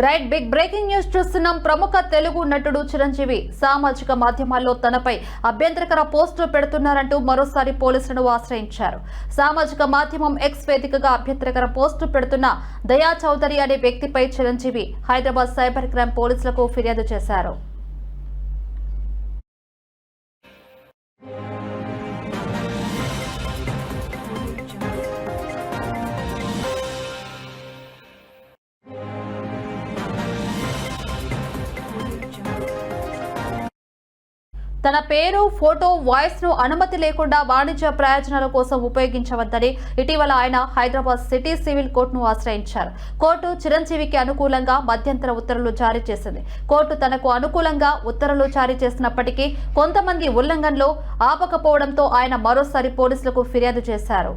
Right big breaking news చూస్తున్నాం. ప్రముఖ తెలుగు నటుడు చిరంజీవి సామాజిక మాధ్యమాల్లో తనపై అభ్యంతరకర పోస్టులు పెడుతున్నారంటూ మరోసారి పోలీసులను ఆశ్రయించారు. సామాజిక మాధ్యమం ఎక్స్ వేదికగా అభ్యంతరకర పోస్టులు పెడుతున్న దయా చౌదరి అనే వ్యక్తిపై చిరంజీవి హైదరాబాద్ సైబర్ క్రైమ్ పోలీసులకు ఫిర్యాదు చేశారు. తన పేరు ఫోటో వాయిస్ను అనుమతి లేకుండా వాణిజ్య ప్రయోజనాల కోసం ఉపయోగించవద్దని ఇటీవల ఆయన హైదరాబాద్ సిటీ సివిల్ కోర్టును ఆశ్రయించారు. కోర్టు చిరంజీవికి అనుకూలంగా మధ్యంతర ఉత్తర్వులు జారీ చేసింది. కోర్టు తనకు అనుకూలంగా ఉత్తర్వులు జారీ చేసినప్పటికీ కొంతమంది ఉల్లంఘనలో ఆపకపోవడంతో ఆయన మరోసారి పోలీసులకు ఫిర్యాదు చేశారు.